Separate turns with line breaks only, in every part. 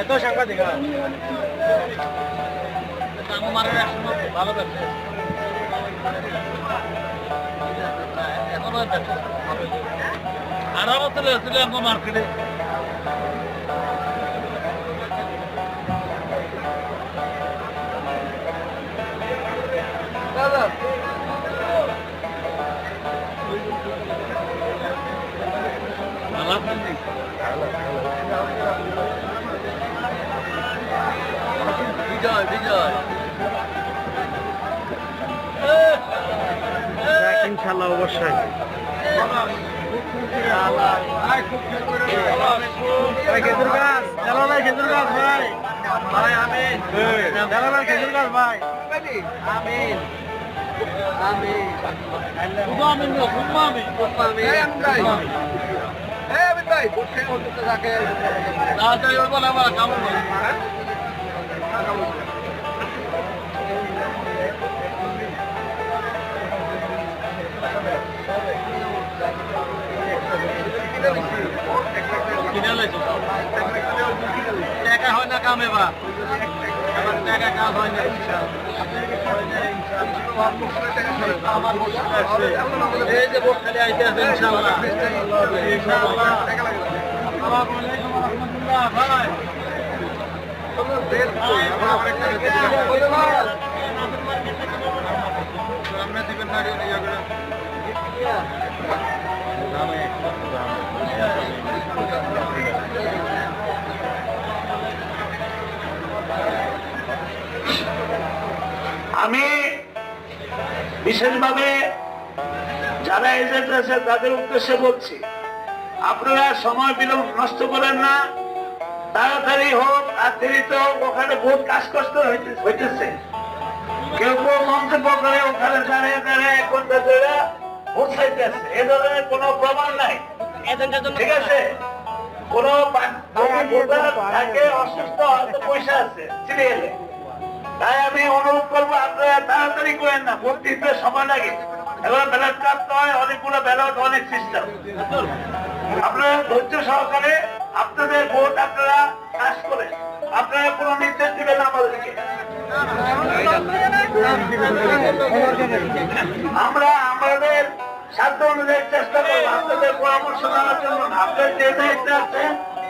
এত সাংবাদিক আমার ভালো ব্যবসা এখনও ব্যবসা আর আমার তো ছিল আমার মার্কেটে।
অবশ্যই। খেজুর গাছ চলো ভাই, খেজুর গাছ ভাই।
ভাই আমি
চলো ভাই, খেজুর ভাই।
আমিন। আমিন। আমিন। আমিন তাড়াতাড়ি ওর বলে আমার কামড় কিনে হয় না কামে বা আমার টাকা কাজ হয় না আমার এই যে ভোট খালি আইতে আছে, ইনশাআল্লাহ। ইনশাআল্লাহ। আসসালামু সামনে দিবেন না
আমি বিশেষভাবে যারা এজেন্ট আছে তাদের উদ্দেশ্যে বলছি আপনারা সময় বিলম্ব নষ্ট করেন না তাড়াতাড়ি হোক আর দেরিতে হোক ওখানে বহুত কাজ কষ্ট হইতেছে। কেউ কেউ মন্তব্য করে ওখানে দাঁড়িয়ে দাঁড়িয়ে এক ঘণ্টা ধরে ভোট চাইতেছে। এ ধরনের কোনো প্রমাণ নাই। ঠিক আছে? কোন ভোটার থাকে অসুস্থ হয়তো পয়সা আছে সিরিয়ালে। তাই আমি অনুরোধ করব, আপনারা তাড়াতাড়ি করেন না ভোট সময় লাগে। এবার ব্যালট কাটতে হয়, অনেকগুলো ব্যালট অনেক সিস্টেম আপনারা ধৈর্য সহকারে আপনাদের ভোট আপনারা কাজ করেন। আপনারা কোনো নির্দেশ দিবেন আমাদেরকে। আমরা আমাদের সাধ্য অনুযায়ী চেষ্টা করব, আপনাদের পরামর্শ নেওয়ার জন্য। আপনার যে দায়িত্ব আছে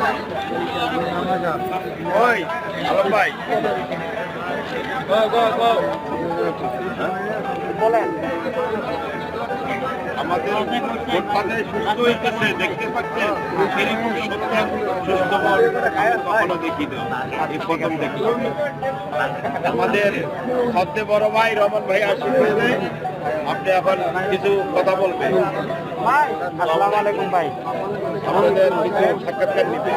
নিজে গেছি।
Go, go, go. হ্যাঁ
আমাদের ফুটপাতে সুস্থ হইতেছে দেখতে পাচ্ছেন এরকম সত্য সুস্থ কখনো দেখি না এই প্রথম দেখলাম আমাদের সদ্যে বড় ভাই রমন ভাই আশীর্বাদে আপনি এখন কিছু কথা বলবেন।
ভাই আসসালামু আলাইকুম ভাই।
আমাদের কিছু সাক্ষাৎকার নিতে।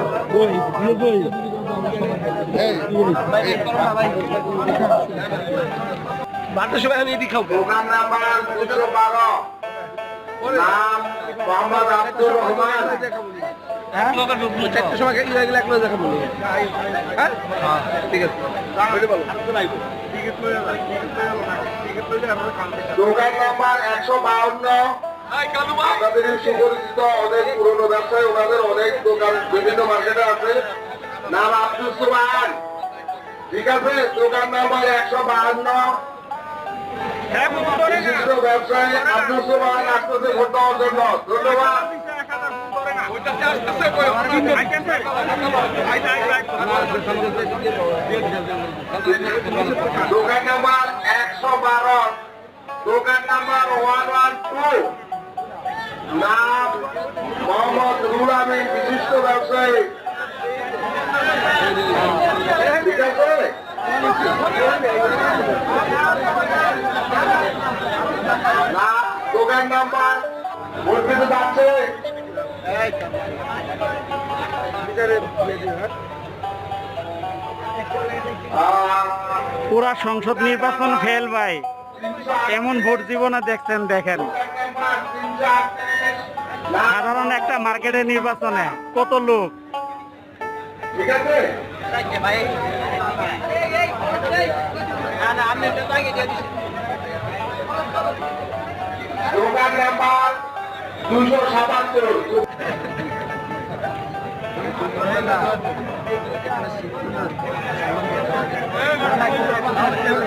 বারোটার সময় আমি এটি খাব।
দোকান নাম্বার দুশো বারো। নাম মোহাম্মদ আব্দুর রহমান।
হ্যাঁ? ঠিক আছে। ওইটা বলো।
দোকান নাম্বার একশো বাউন্ন। আপনাদের সুপরিচিত অনেক পুরনো ব্যবসায়ী ওনাদের অনেক দোকান বিভিন্ন মার্কেটে আছে। নাম আব্দুল সুবান ঠিক আছে? দোকান নাম্বার একশো বাহান্ন বিশিষ্ট ব্যবসায়ী আব্দুল সুবান আসতেছে ভোট দেওয়ার জন্য। ধন্যবাদ। দোকান নাম্বার একশো বারো। দোকান নাম্বার ওয়ান ওয়ান টু। নাম মোহাম্মদ রুল আমিন বিশিষ্ট ব্যবসায়ী। ঠিক আছে? না
পুরা সংসদ নির্বাচন ফেল ভাই। এমন ভোট জীবনে দেখছেন, দেখেন। সাধারণ একটা মার্কেটের নির্বাচনে কত লোক?
ঠিক আছে? দোকান নাম্বার দুশো সাতাত্তর।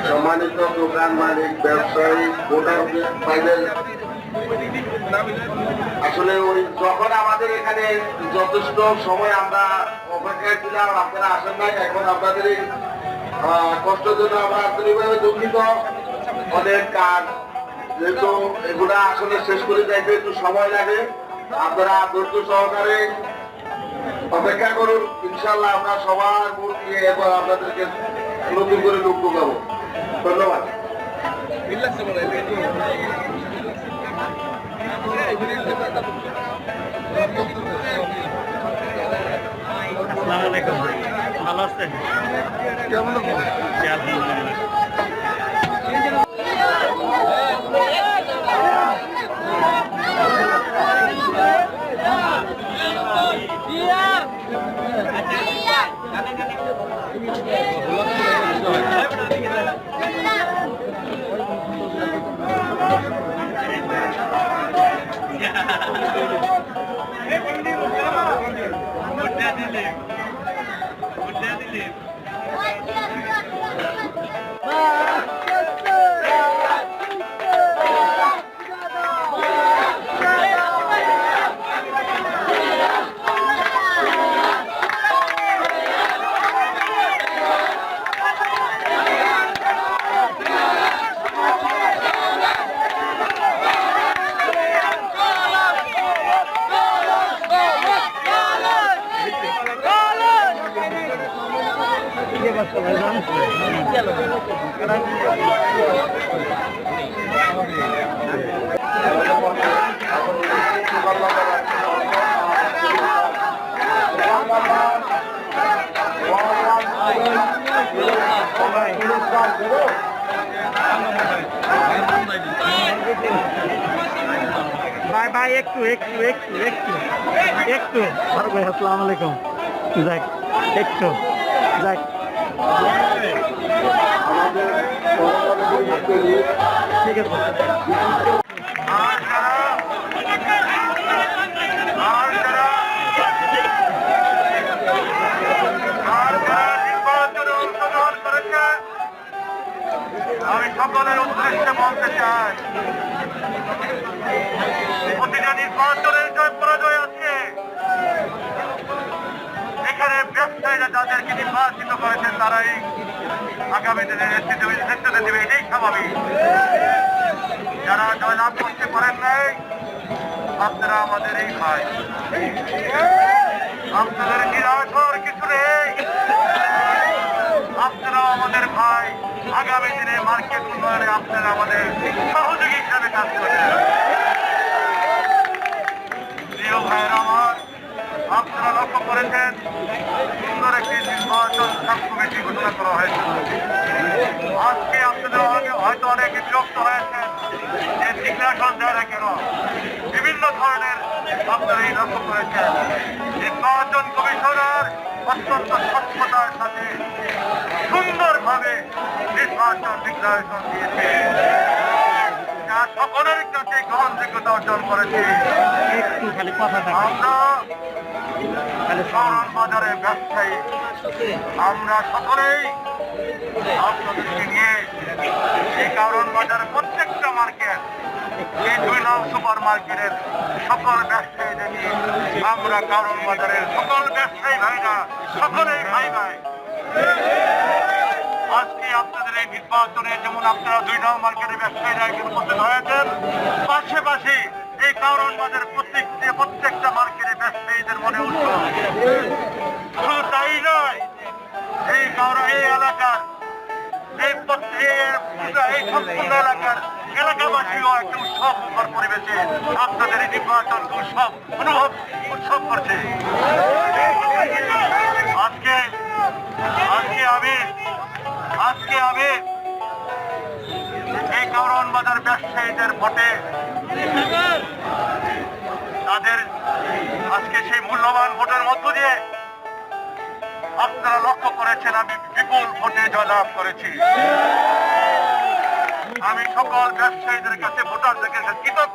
সম্মানিত দোকান মালিক ব্যবসায়ী ভোটার ফাইনাল আসলে ওই যখন আমাদের এখানে যথেষ্ট সময় আমরা অপেক্ষায় ছিলাম, আপনারা আসেন নাই, এখন আপনাদের কষ্টের জন্য আমরা আন্তরিকভাবে দুঃখিত। অনেক কাজ যেহেতু এগুলা আসলে শেষ করে যাইতে একটু সময় লাগে, আপনারা ধৈর্য সহকারে অপেক্ষা করুন ইনশাল্লাহ আমরা সবার ভোট দিয়ে এবার আপনাদেরকে নতুন করে লোক ঢুকাবো ধন্যবাদ।
আসসালামু আলাইকুম ভালো আছেন? জি, আলহামদুলিল্লাহ। Dale. ভাই ভাই একটু একটু একটু একটু একটু। ভাই আসসালামু আলাইকুম। যাক একটু যাক। ঠিক আছে
আমি সকলের উদ্দেশ্যে বলতে চাই প্রতিটা নির্বাচনের জয় পরাজয় ব্যবসায়ীরা যাদেরকে নির্বাচিত করেছেন, তারাই আগামী দিনে নেতৃত্ব নেতৃত্ব দেবে, এটাই স্বাভাবিক। যারা জয়লাভ করতে পারেন নাই, আপনারা আমাদের এই ভাই। আপনাদের নিরাশ হওয়ার কিছু নেই। আপনারা আমাদের ভাই, আগামী দিনে মার্কেট উন্নয়নে আপনারা আমাদের সহযোগী হিসাবে কাজ করেন প্রিয় ভাইয়েরা আমার, আপনারা লক্ষ্য করেছেন সুন্দর একটি নির্বাচন সাব কমিটি ঘোষণা করা হয়েছে। আজকে আপনাদের হয়তো অনেকে বিরক্ত হয়েছেন যে সিগনেশন দেয় না কেন? বিভিন্ন ধরনের আপনারা এই লক্ষ্য করেছেন। নির্বাচন কমিশনার অত্যন্ত স্বচ্ছতার সাথে সুন্দরভাবে নির্বাচন ডিক্লারেশন দিয়েছে। যা সকলের কাছে গ্রহণযোগ্যতা অর্জন করেছে। আমরা শহর ব্যবসায়ী। আমরা সকলেই আপনাদেরকে নিয়ে এই কারণ বাজারের প্রত্যেকটা মার্কেট এই দুই নং সুপার মার্কেটের সকল ব্যবসায়ীদের নিয়ে আমরা কারণ বাজারের সকল ব্যবসায়ী ভাইরা, সকলেই ভাই ভাই। আজকে আপনাদের এই নির্বাচনে যেমন আপনারা দুই নং মার্কেটের ব্যবসায়ীরা এখানে উপস্থিত হয়েছেন, পাশাপাশি এই কারণ বাজার প্রত্যেক প্রত্যেকটা মার্কেটের ব্যবসায়ীদের মনে শুধু তাই নয়, এই কারণ এই এলাকার, এই এই- সম্পূর্ণ এলাকার এলাকাবাসীও একটা উৎসব পরিবেশে। আপনাদের এই নির্বাচন উৎসব, অনুভব উৎসব করছে। আজকে আজকে আমি আজকে আমি এই কারণ বাজার ব্যবসায়ীদের ভোটে তাদের আজকে সেই মূল্যবান ভোটের মধ্য দিয়ে আপনারা লক্ষ্য করেছেন, আমি বিপুল ভোটে জয়লাভ করেছি। আমি সকল ব্যবসায়ীদের কাছে, ভোটারদের কাছে কৃতজ্ঞ।